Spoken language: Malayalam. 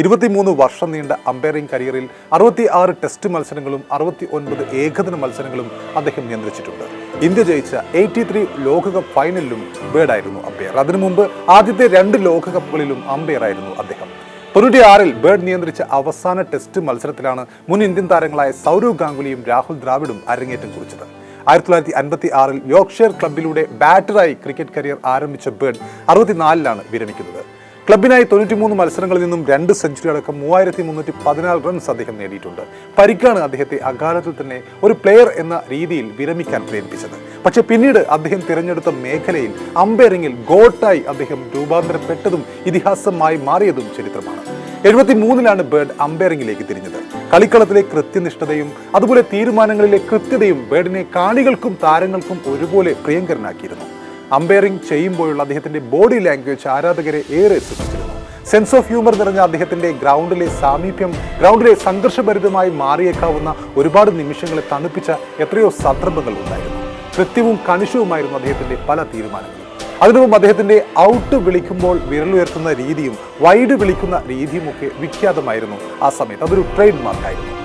ഇരുപത്തിമൂന്ന് വർഷം നീണ്ട അമ്പയറിംഗ് കരിയറിൽ അറുപത്തി ആറ് ടെസ്റ്റ് മത്സരങ്ങളും അറുപത്തി ഒൻപത് ഏകദിന മത്സരങ്ങളും അദ്ദേഹം നിയന്ത്രിച്ചിട്ടുണ്ട്. ഇന്ത്യ ജയിച്ച എയ്റ്റി ത്രീ ലോകകപ്പ് ഫൈനലിലും ബേഡായിരുന്നു അമ്പയർ. അതിനു മുമ്പ് ആദ്യത്തെ രണ്ട് ലോകകപ്പുകളിലും അമ്പയറായിരുന്നു അദ്ദേഹം. തൊണ്ണൂറ്റി ആറിൽ ബേർഡ് നിയന്ത്രിച്ച അവസാന ടെസ്റ്റ് മത്സരത്തിലാണ് മുൻ ഇന്ത്യൻ താരങ്ങളായ സൗരവ് ഗാംഗുലിയും രാഹുൽ ദ്രാവിഡും അരങ്ങേറ്റം കുറിച്ചത്. ആയിരത്തി തൊള്ളായിരത്തി അൻപത്തി ആറിൽ യോർക്ക്ഷയർ ക്ലബിലൂടെ ബാറ്ററായി ക്രിക്കറ്റ് കരിയർ ആരംഭിച്ച ബേർഡ് അറുപത്തിനാലിലാണ് വിരമിക്കുന്നത്. ക്ലബിനായി തൊണ്ണൂറ്റിമൂന്ന് മത്സരങ്ങളിൽ നിന്നും രണ്ട് സെഞ്ചുറി അടക്കം മൂവായിരത്തി മുന്നൂറ്റി പതിനാല് റൺസ് അദ്ദേഹം നേടിയിട്ടുണ്ട്. പരിക്കാണ് അദ്ദേഹത്തെ അകാലത്തിൽ തന്നെ ഒരു പ്ലെയർ എന്ന രീതിയിൽ വിരമിക്കാൻ പ്രേരിപ്പിച്ചത്. പക്ഷെ പിന്നീട് അദ്ദേഹം തിരഞ്ഞെടുത്ത മേഖലയിൽ അമ്പയറിംഗിൽ ഗോട്ടായി അദ്ദേഹം രൂപാന്തരപ്പെട്ടതും ഇതിഹാസമായി മാറിയതും ചരിത്രമാണ്. എഴുപത്തി മൂന്നിലാണ് ബേർഡ് അമ്പയറിംഗിലേക്ക് തിരിഞ്ഞത്. കളിക്കളത്തിലെ കൃത്യനിഷ്ഠതയും അതുപോലെ തീരുമാനങ്ങളിലെ കൃത്യതയും ബേർഡിനെ കാണികൾക്കും താരങ്ങൾക്കും ഒരുപോലെ പ്രിയങ്കരനാക്കിയിരുന്നു. അമ്പയറിംഗ് ചെയ്യുമ്പോഴുള്ള അദ്ദേഹത്തിന്റെ ബോഡി ലാംഗ്വേജ് ആരാധകരെ ഏറെ എത്തിച്ചിരുന്നു സെൻസ് ഓഫ് ഹ്യൂമർ നിറഞ്ഞ അദ്ദേഹത്തിന്റെ ഗ്രൗണ്ടിലെ സാമീപ്യം ഗ്രൗണ്ടിലെ സംഘർഷഭരിതമായി മാറിയേക്കാവുന്ന ഒരുപാട് നിമിഷങ്ങളെ തണുപ്പിച്ച എത്രയോ സന്ദർഭങ്ങൾ ഉണ്ടായിരുന്നു. കൃത്യവും കണിശവുമായിരുന്നു അദ്ദേഹത്തിന്റെ പല തീരുമാനങ്ങളും. അതിനുമുമ്പ് അദ്ദേഹത്തിന്റെ ഔട്ട് വിളിക്കുമ്പോൾ വിരലുയർത്തുന്ന രീതിയും വൈഡ് വിളിക്കുന്ന രീതിയുമൊക്കെ വിഖ്യാതമായിരുന്നു ആ സമയത്ത്. അതൊരു ട്രേഡ് മാർക്കായിരുന്നു